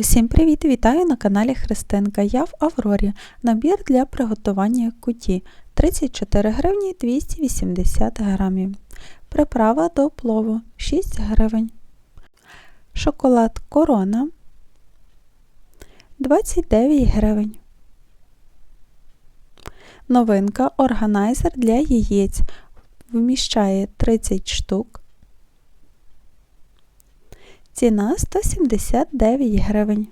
Усім привіт! Вітаю на каналі Христинка. Я в Аврорі. Набір для приготування куті 34 гривні 280 грамів. Приправа до плову 6 гривень. Шоколад корона 29 гривень. Новинка органайзер для яєць. Вміщає 30 штук. Ціна 179 гривень.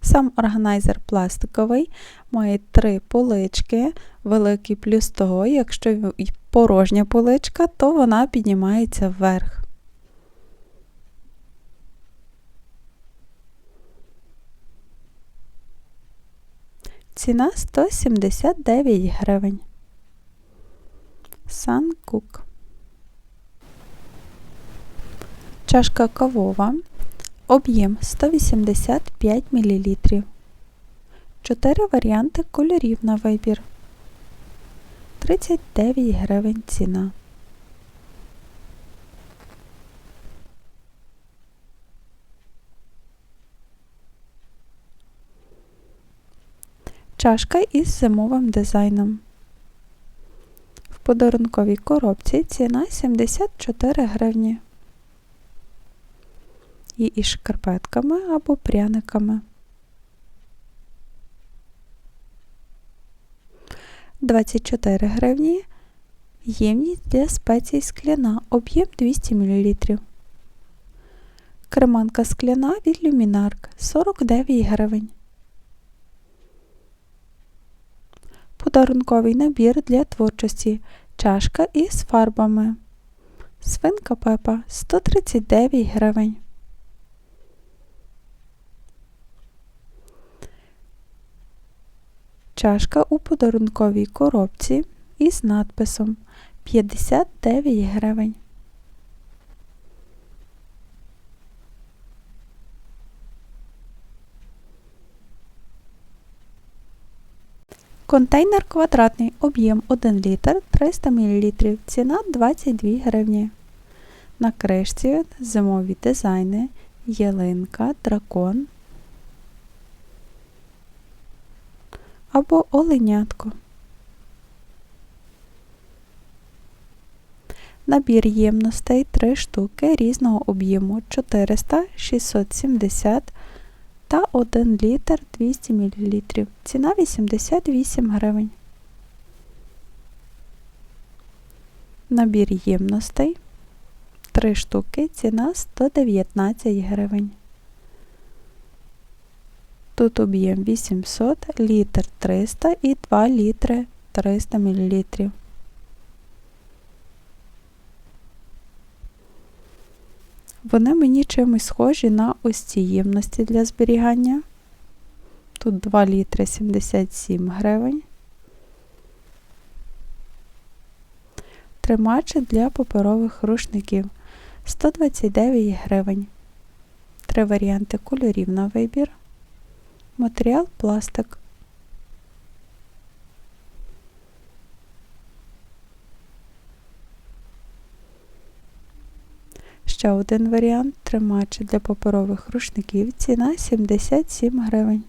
Сам органайзер пластиковий, має три полички. Великий плюс того, якщо порожня поличка, то вона піднімається вверх. Ціна 179 гривень. Санкук. Чашка кавова, об'єм 185 мл. Чотири варіанти кольорів на вибір. 39 гривень ціна. Чашка із зимовим дизайном. В подарунковій коробці ціна 74 гривні і із шкарпетками або пряниками. 24 гривні. Ємність для спецій скляна, об'єм 200 мл. Креманка скляна від люмінарк 49 гривень. Подарунковий набір для творчості. Чашка із фарбами. Свинка пепа 139 гривень. Чашка у подарунковій коробці із надписом 59 гривень. Контейнер квадратний, об'єм 1 літр 300 мл, ціна 22 гривні. На кришці зимові дизайни, ялинка, дракон, або оленятко. Набір ємностей 3 штуки різного об'єму 400, 670 та 1 літр 200 мл. Ціна 88 гривень. Набір ємностей 3 штуки, ціна 119 гривень. Тут об'єм 800, літр 300 і 2 літри 300 мл. Вони мені чимось схожі на ось ці ємності для зберігання. Тут 2 літри 77 гривень. Тримачі для паперових рушників 129 гривень. Три варіанти кольорів на вибір. Матеріал пластик. Ще один варіант тримач для паперових рушників. Ціна 77 гривень.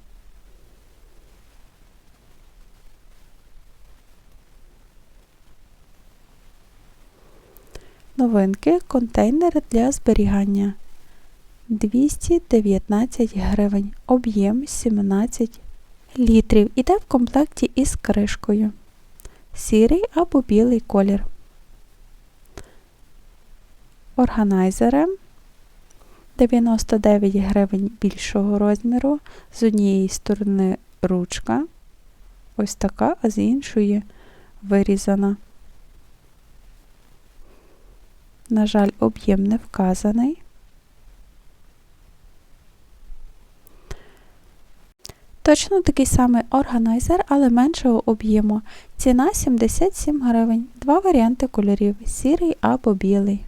Новинки контейнери для зберігання. 219 гривень, об'єм 17 літрів. Іде в комплекті із кришкою. Сірий або білий колір. Органайзери 99 гривень більшого розміру. З однієї сторони ручка, ось така, а з іншої вирізана. На жаль, об'єм не вказаний. Точно такий самий органайзер, але меншого об'єму. Ціна 77 гривень. Два варіанти кольорів сірий або білий.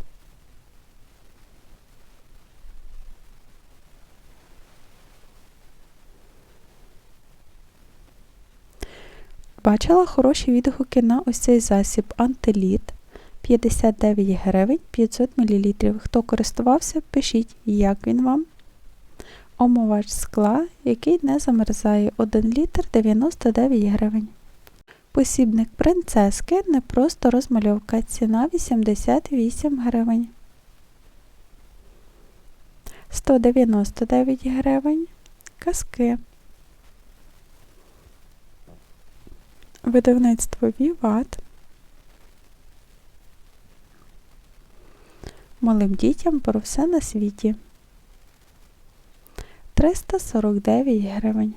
Бачила хороші відгуки на ось цей засіб антиліт 59 гривень 500 мл. Хто користувався, пишіть, як він вам. Омивач скла, який не замерзає 1 літр 99 гривень. Посібник принцески не просто розмальовка. Ціна 88 гривень. 199 гривень. Казки. Видавництво Віват. Малим дітям про все на світі. 349 гривень.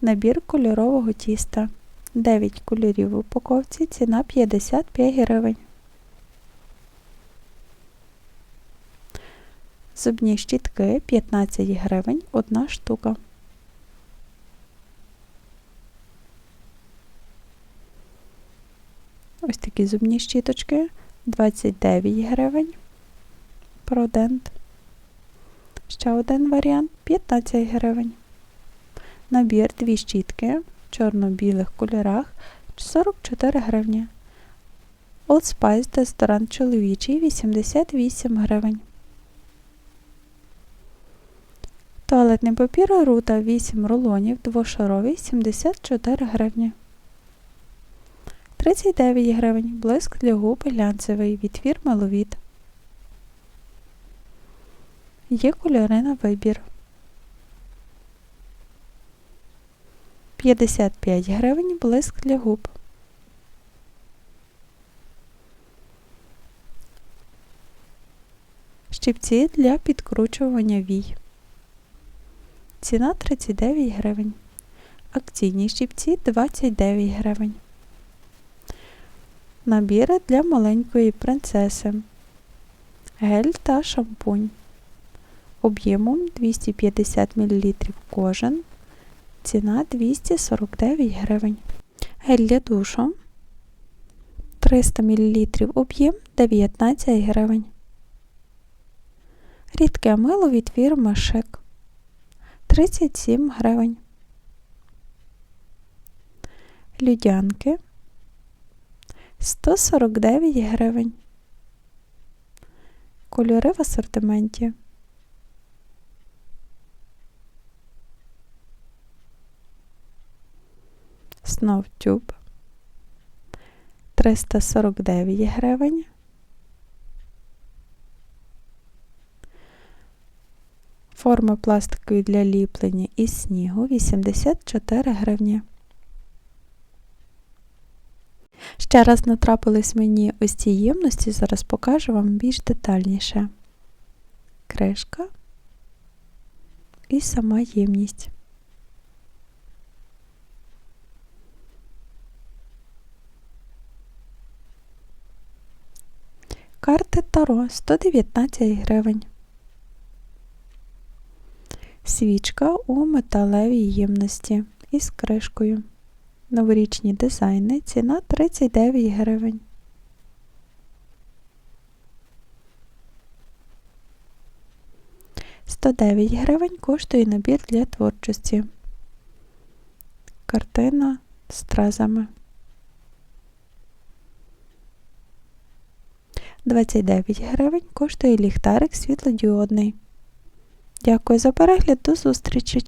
Набір кольорового тіста. 9 кольорів в упаковці, ціна 55 гривень. Зубні щітки 15 гривень, одна штука. Ось такі зубні щіточки 29 гривень. Продент. Ще один варіант 15 гривень. Набір дві щітки в чорно-білих кольорах 44 гривні. Old Spice дезодорант чоловічий 88 гривень. Туалетний папір Рута 8 рулонів двошаровий 74 гривні. 39 гривень. Блиск для губ глянцевий від фірми Ловіт. Є кольори на вибір. 55 гривень блиск для губ. Щипці для підкручування вій. Ціна 39 гривень. Акційні щипці 29 гривень. Набіри для маленької принцеси. Гель та шампунь. Об'ємом 250 мл кожен. Ціна 249 гривень. Гель для душу 300 мл об'єм 19 гривень. Рідке мило від фірми Шик 37 гривень. Людянки 149 гривень. Кольори в асортименті. Снов тюб 349 гривень. Форми пластикові для ліплення із снігу 84 гривні. Ще раз натрапились мені ось ці ємності, зараз покажу вам більш детальніше. Кришка і сама ємність. Карти Таро 119 гривень. Свічка у металевій ємності із кришкою. Новорічні дизайни. Ціна 39 гривень. Сто гривень коштує набір для творчості. Картина з стразами. 29 гривень коштує ліхтарик світлодіодний. Дякую за перегляд, до зустрічі!